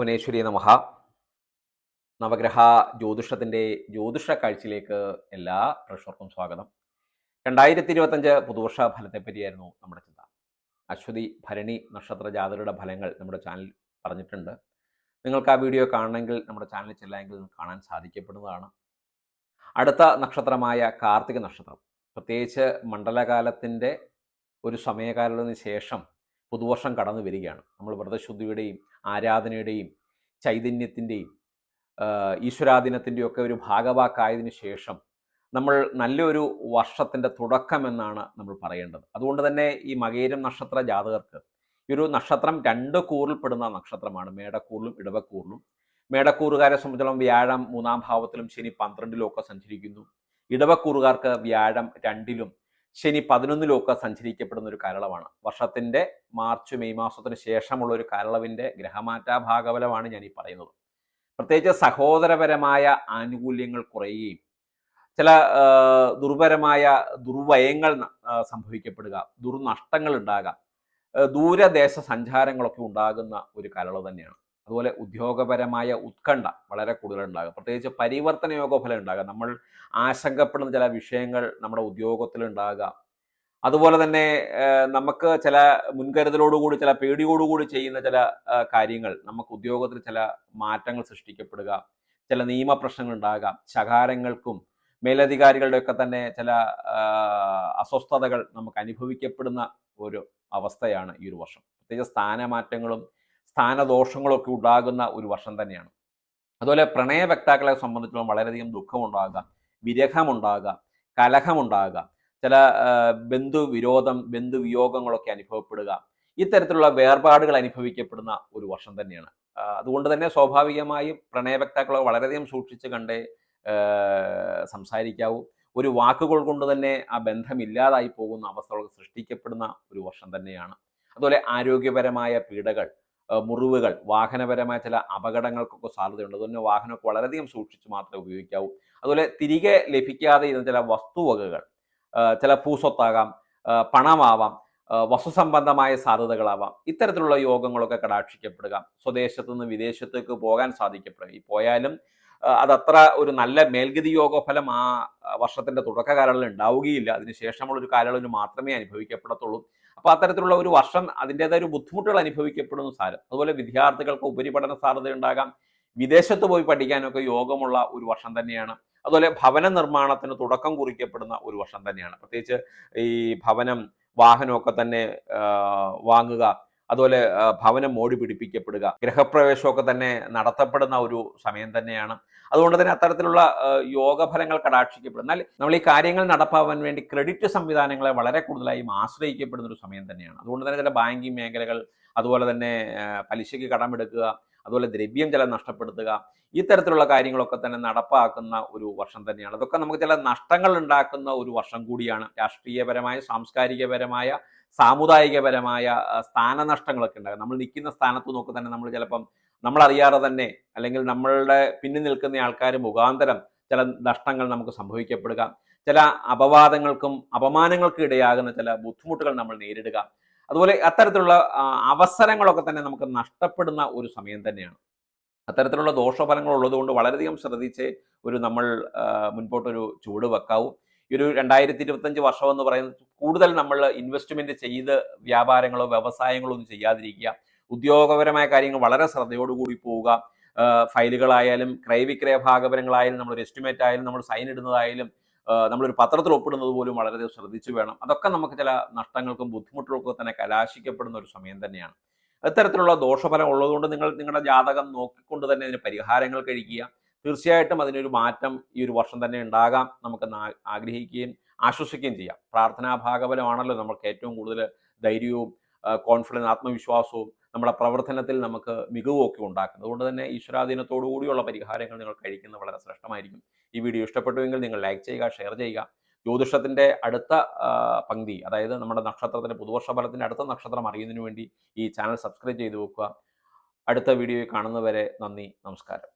ഭുവനേശ്വരി നമഹ. നവഗ്രഹ ജ്യോതിഷത്തിന്റെ ജ്യോതിഷ കാഴ്ചയിലേക്ക് എല്ലാ പ്രേക്ഷകർക്കും സ്വാഗതം. രണ്ടായിരത്തി ഇരുപത്തഞ്ച് പുതുവർഷ ഫലത്തെപ്പറ്റിയായിരുന്നു നമ്മുടെ ചിന്ത. അശ്വതി ഭരണി നക്ഷത്ര ജാതകരുടെ ഫലങ്ങൾ നമ്മുടെ ചാനൽ പറഞ്ഞിട്ടുണ്ട്. നിങ്ങൾക്ക് ആ വീഡിയോ കാണണമെങ്കിൽ നമ്മുടെ ചാനൽ ചെല്ലാമെങ്കിൽ കാണാൻ സാധിക്കപ്പെടുന്നതാണ്. അടുത്ത നക്ഷത്രമായ കാർത്തിക നക്ഷത്രം. പ്രത്യേകിച്ച് മണ്ഡലകാലത്തിന്റെ ഒരു സമയകാലത്തിന് ശേഷം പുതുവർഷം കടന്നു വരികയാണ്. നമ്മൾ വ്രതശുദ്ധിയുടെയും ആരാധനയുടെയും ചൈതന്യത്തിന്റെയും ഈശ്വരാധീനത്തിന്റെയും ഒക്കെ ഒരു ഭാഗവാക്കായതിനു ശേഷം നമ്മൾ നല്ലൊരു വർഷത്തിന്റെ തുടക്കമെന്നാണ് നമ്മൾ പറയേണ്ടത്. അതുകൊണ്ട് തന്നെ ഈ മകേരം നക്ഷത്ര ജാതകർക്ക് ഈ ഒരു നക്ഷത്രം രണ്ട് കൂറിൽപ്പെടുന്ന നക്ഷത്രമാണ്. മേടക്കൂറിലും ഇടവക്കൂറിലും. മേടക്കൂറുകാരെ സംബന്ധിച്ചോളം വ്യാഴം മൂന്നാം ഭാവത്തിലും ശനി പന്ത്രണ്ടിലും ഒക്കെ സഞ്ചരിക്കുന്നു. ഇടവക്കൂറുകാർക്ക് വ്യാഴം രണ്ടിലും ശനി പതിനൊന്നിലൊക്കെ സഞ്ചരിക്കപ്പെടുന്ന ഒരു കാലളവാണ് വർഷത്തിന്റെ മാർച്ച് മെയ് മാസത്തിന് ശേഷമുള്ള ഒരു കാലളവിന്റെ ഗ്രഹമാറ്റ ഭാഗബലമാണ് ഞാൻ ഈ പറയുന്നത്. പ്രത്യേകിച്ച് സഹോദരപരമായ ആനുകൂല്യങ്ങൾ കുറയുകയും ചില ദുർപരമായ ദുർവയങ്ങൾ സംഭവിക്കപ്പെടുക ദുർനഷ്ടങ്ങൾ ഉണ്ടാകാം ദൂരദേശ സഞ്ചാരങ്ങളൊക്കെ ഉണ്ടാകുന്ന ഒരു കാലയളവ് തന്നെയാണ്. അതുപോലെ ഉദ്യോഗപരമായ ഉത്കണ്ഠ വളരെ കൂടുതലുണ്ടാകും. പ്രത്യേകിച്ച് പരിവർത്തന യോഗഫലം ഉണ്ടാകുക നമ്മൾ ആശങ്കപ്പെടുന്ന ചില വിഷയങ്ങൾ നമ്മുടെ ഉദ്യോഗത്തിൽ ഉണ്ടാകുക അതുപോലെ തന്നെ നമുക്ക് ചില മുൻകരുതലോടുകൂടി ചില പേടിയോടുകൂടി ചെയ്യുന്ന ചില കാര്യങ്ങൾ നമുക്ക് ഉദ്യോഗത്തിൽ ചില മാറ്റങ്ങൾ സൃഷ്ടിക്കപ്പെടുക ചില നിയമപ്രശ്നങ്ങൾ ഉണ്ടാകാം ശകാരങ്ങൾക്കും മേലധികാരികളുടെയൊക്കെ തന്നെ ചില അസ്വസ്ഥതകൾ നമുക്ക് അനുഭവിക്കപ്പെടുന്ന ഒരു അവസ്ഥയാണ് ഈ ഒരു വർഷം. പ്രത്യേകിച്ച് സ്ഥാനമാറ്റങ്ങളും സ്ഥാനദോഷങ്ങളും ഒക്കെ ഉണ്ടാകുന്ന ഒരു വർഷം തന്നെയാണ്. അതുപോലെ പ്രണയ വ്യക്താക്കളെ സംബന്ധിച്ചിടത്തോളം വളരെയധികം ദുഃഖമുണ്ടാകാം വിരഹമുണ്ടാകാം കലഹമുണ്ടാകാം ചില ബന്ധുവിരോധം ബന്ധുവിയോഗങ്ങളൊക്കെ അനുഭവപ്പെടുക ഇത്തരത്തിലുള്ള വേർപാടുകൾ അനുഭവിക്കപ്പെടുന്ന ഒരു വർഷം തന്നെയാണ്. അതുകൊണ്ട് തന്നെ സ്വാഭാവികമായും പ്രണയവക്താക്കളെ വളരെയധികം സൂക്ഷിച്ച് കണ്ടേ സംസാരിക്കാവൂ. ഒരു വാക്കുകൾ കൊണ്ട് തന്നെ ആ ബന്ധം ഇല്ലാതായി പോകുന്ന അവസ്ഥകൾ സൃഷ്ടിക്കപ്പെടുന്ന ഒരു വർഷം തന്നെയാണ്. അതുപോലെ ആരോഗ്യപരമായ പീഡകൾ മുറിവുകൾ വാഹനപരമായ ചില അപകടങ്ങൾക്കൊക്കെ സാധ്യതയുണ്ട്. അതുകൊണ്ട് വാഹനമൊക്കെ വളരെയധികം സൂക്ഷിച്ച് മാത്രമേ ഉപയോഗിക്കാവൂ. അതുപോലെ തിരികെ ലഭിക്കാതെ ഇരുന്ന ചില വസ്തുവകകൾ ചില പൂസ്വത്താകാം പണമാവാം വസ്തുസംബന്ധമായ സാധ്യതകളാവാം ഇത്തരത്തിലുള്ള യോഗങ്ങളൊക്കെ കടാക്ഷിക്കപ്പെടുക സ്വദേശത്തു നിന്ന് വിദേശത്തേക്ക് പോകാൻ സാധിക്കപ്പെടുക. ഈ പോയാലും അതത്ര ഒരു നല്ല മേൽഗതി യോഗഫലം ആ വർഷത്തിന്റെ വർഷത്തിന്റെ തുടക്ക കാലയളവിൽ ഉണ്ടാവുകയില്ല. അതിനുശേഷമുള്ള ഒരു കാലയളവിൽ മാത്രമേ അനുഭവിക്കപ്പെടത്തുള്ളൂ. അപ്പോൾ അത്തരത്തിലുള്ള ഒരു വർഷം അതിന്റെതായ ഒരു ബുദ്ധിമുട്ടുകൾ അനുഭവിക്കപ്പെടുന്നു സാരം അതുപോലെ വിദ്യാർത്ഥികൾക്ക് ഉപരിപഠന സാധ്യത ഉണ്ടാകാം വിദേശത്ത് പോയി പഠിക്കാനൊക്കെ യോഗമുള്ള ഒരു വർഷം തന്നെയാണ്. അതുപോലെ ഭവന നിർമ്മാണത്തിന് തുടക്കം കുറിക്കപ്പെടുന്ന ഒരു വർഷം തന്നെയാണ്. പ്രത്യേകിച്ച് ഈ ഭവനം വാഹനമൊക്കെ തന്നെ വാങ്ങുക അതുപോലെ ഭവനം മോടി പിടിപ്പിക്കപ്പെടുക ഗൃഹപ്രവേശമൊക്കെ തന്നെ നടത്തപ്പെടുന്ന ഒരു സമയം തന്നെയാണ്. അതുകൊണ്ട് തന്നെ അത്തരത്തിലുള്ള യോഗഫലങ്ങൾ കടാക്ഷിക്കപ്പെടും. എന്നാൽ നമ്മൾ ഈ കാര്യങ്ങൾ നടപ്പാവാൻ വേണ്ടി ക്രെഡിറ്റ് സംവിധാനങ്ങളെ വളരെ കൂടുതലായും ആശ്രയിക്കപ്പെടുന്ന ഒരു സമയം തന്നെയാണ്. അതുകൊണ്ട് തന്നെ ചില ബാങ്കിങ് മേഖലകൾ അതുപോലെ തന്നെ പലിശയ്ക്ക് കടമെടുക്കുക അതുപോലെ ദ്രവ്യം ചില നഷ്ടപ്പെടുത്തുക ഇത്തരത്തിലുള്ള കാര്യങ്ങളൊക്കെ തന്നെ നടപ്പാക്കുന്ന ഒരു വർഷം തന്നെയാണ്. അതൊക്കെ നമുക്ക് ചില നഷ്ടങ്ങൾ ഉണ്ടാക്കുന്ന ഒരു വർഷം കൂടിയാണ്. രാഷ്ട്രീയപരമായ സാംസ്കാരികപരമായ സാമുദായികപരമായ സ്ഥാനനഷ്ടങ്ങളൊക്കെ ഉണ്ടാകും നമ്മൾ നിൽക്കുന്ന സ്ഥാനത്ത് നോക്കി തന്നെ നമ്മൾ ചിലപ്പം നമ്മളറിയാതെ തന്നെ അല്ലെങ്കിൽ നമ്മളുടെ പിന്നിൽ നിൽക്കുന്ന ആൾക്കാർ മുഖാന്തരം ചില നഷ്ടങ്ങൾ നമുക്ക് സംഭവിക്കപ്പെടുക. ചില അപവാദങ്ങൾക്കും അപമാനങ്ങൾക്കും ഇടയാകുന്ന ചില ബുദ്ധിമുട്ടുകൾ നമ്മൾ നേരിടുക. അതുപോലെ അത്തരത്തിലുള്ള അവസരങ്ങളൊക്കെ തന്നെ നമുക്ക് നഷ്ടപ്പെടുന്ന ഒരു സമയം തന്നെയാണ്. അത്തരത്തിലുള്ള ദോഷഫലങ്ങൾ ഉള്ളതുകൊണ്ട് വളരെയധികം ശ്രദ്ധിച്ച് ഒരു നമ്മൾ മുൻപോട്ടൊരു ചൂട് വെക്കാവും. ഈ ഒരു രണ്ടായിരത്തി ഇരുപത്തഞ്ച് വർഷം എന്ന് പറയുന്നത് കൂടുതൽ നമ്മൾ ഇൻവെസ്റ്റ്മെന്റ് ചെയ്ത് വ്യാപാരങ്ങളോ വ്യവസായങ്ങളോ ഒന്നും ചെയ്യാതിരിക്കുക. ഉദ്യോഗപരമായ കാര്യങ്ങൾ വളരെ ശ്രദ്ധയോടുകൂടി പോവുക. ഫയലുകളായാലും ക്രയവിക്രയ ഭാഗപരങ്ങളായാലും നമ്മൾ എസ്റ്റിമേറ്റ് ആയാലും നമ്മൾ സൈൻ ഇടുന്നതായാലും നമ്മളൊരു പത്രത്തിൽ ഒപ്പിടുന്നത് പോലും വളരെയധികം ശ്രദ്ധിച്ചു വേണം. അതൊക്കെ നമുക്ക് ചില നഷ്ടങ്ങൾക്കും ബുദ്ധിമുട്ടുകൾക്കും തന്നെ കലാശിക്കപ്പെടുന്ന ഒരു സമയം തന്നെയാണ്. ഇത്തരത്തിലുള്ള ദോഷഫലം ഉള്ളതുകൊണ്ട് നിങ്ങൾ നിങ്ങളുടെ ജാതകം നോക്കിക്കൊണ്ട് തന്നെ അതിന് പരിഹാരങ്ങൾ കഴിക്കുക. തീർച്ചയായിട്ടും അതിനൊരു മാറ്റം ഈ ഒരു വർഷം തന്നെ ഉണ്ടാകാം. നമുക്ക് ആഗ്രഹിക്കുകയും ആശ്വസിക്കുകയും ചെയ്യാം. പ്രാർത്ഥനാ ഭാഗബലമാണല്ലോ നമുക്ക് ഏറ്റവും കൂടുതൽ ധൈര്യവും കോൺഫിഡൻസ് ആത്മവിശ്വാസവും നമ്മുടെ പ്രവർത്തനത്തിൽ നമുക്ക് മികവും ഒക്കെ ഉണ്ടാക്കുന്നത്. അതുകൊണ്ട് തന്നെ ഈശ്വരാധീനത്തോടു കൂടിയുള്ള പരിഹാരങ്ങൾ നിങ്ങൾ കഴിക്കുന്നത് വളരെ ശ്രേഷ്ഠമായിരിക്കും. ഈ വീഡിയോ ഇഷ്ടപ്പെട്ടുവെങ്കിൽ നിങ്ങൾ ലൈക്ക് ചെയ്യുക ഷെയർ ചെയ്യുക. ജ്യോതിഷത്തിന്റെ അടുത്ത പങ്ക്തി അതായത് നമ്മുടെ നക്ഷത്രത്തിന്റെ പുതുവർഷ ഫലത്തിന്റെ അടുത്ത നക്ഷത്രം അറിയുന്നതിന് വേണ്ടി ഈ ചാനൽ സബ്സ്ക്രൈബ് ചെയ്തു വെക്കുക. അടുത്ത വീഡിയോയിൽ കാണുന്നവരെ നന്ദി നമസ്കാരം.